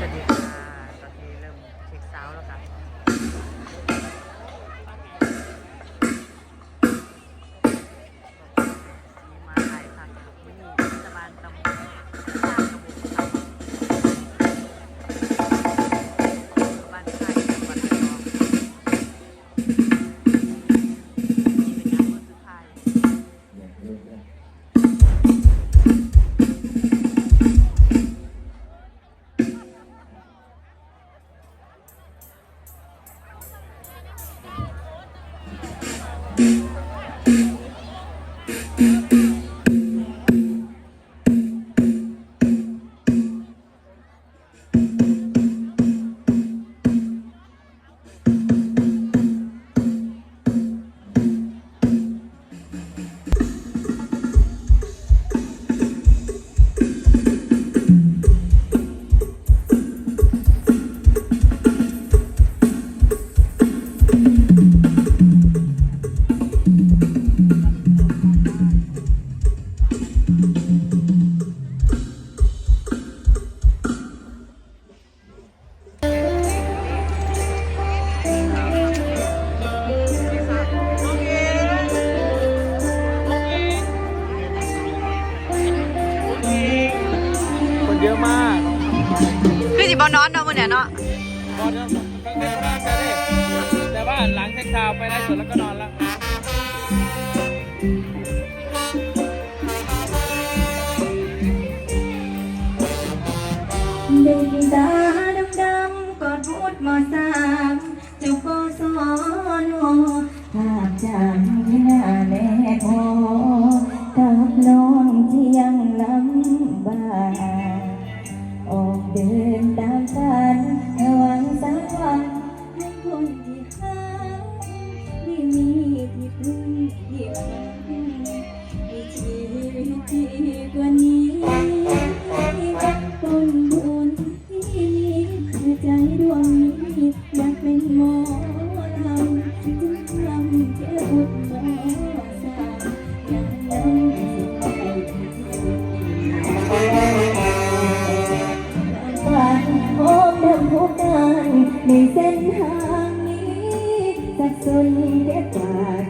ಸರಿ บนอนเนาะมื้อเนี่ยเนาะอลตั้งแต่แรแต่ว่าหลังเช็คซาวไปได้สุดแล้วก็นอนละวได้ so you get back.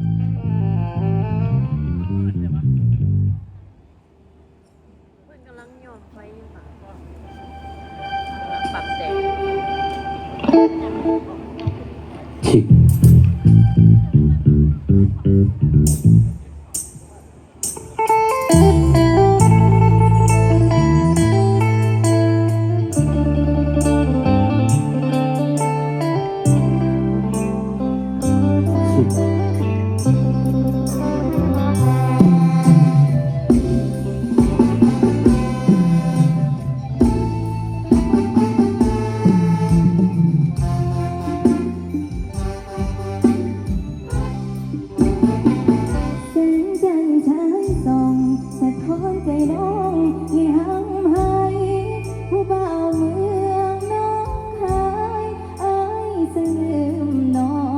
no.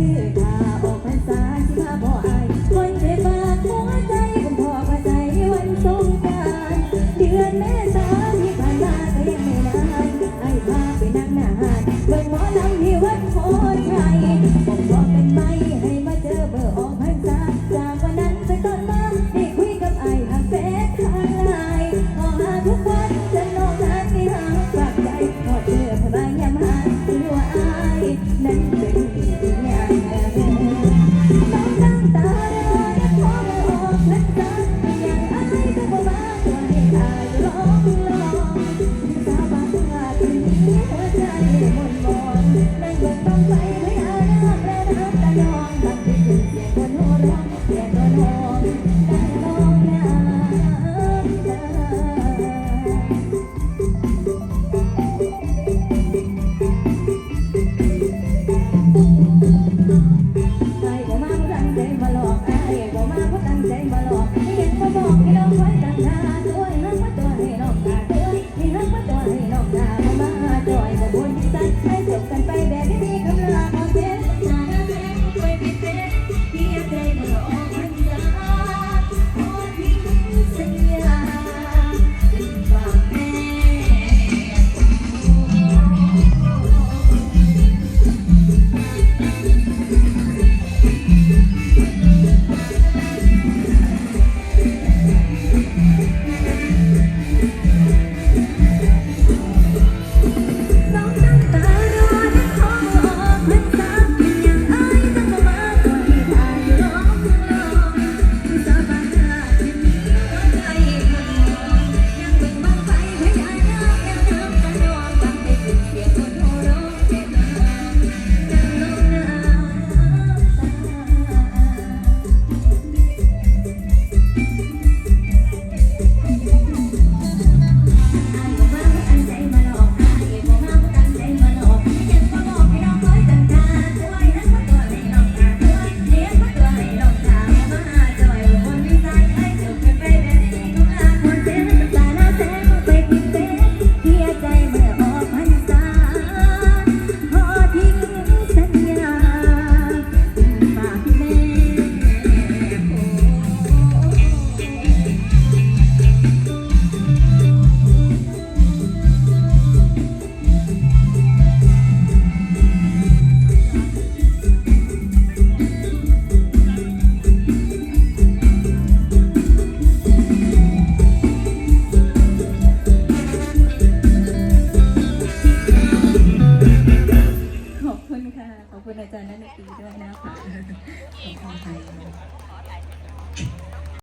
อ Thank you.